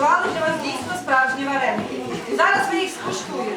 приготували для вас дійсно справжні вареники. І зараз ви їх скуштуємо.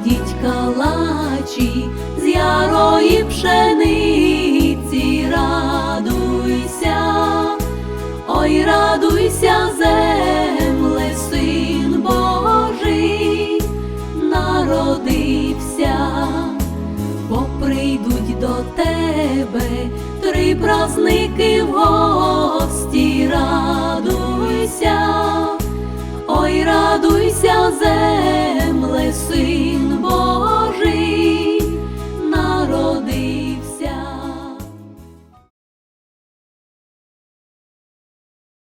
кладіть калачі з ярої пшениці, радуйся, ой, радуйся, земле, син Божий, народився. Бо прийдуть до тебе три праздники в гості, радуйся, ой, радуйся, земле,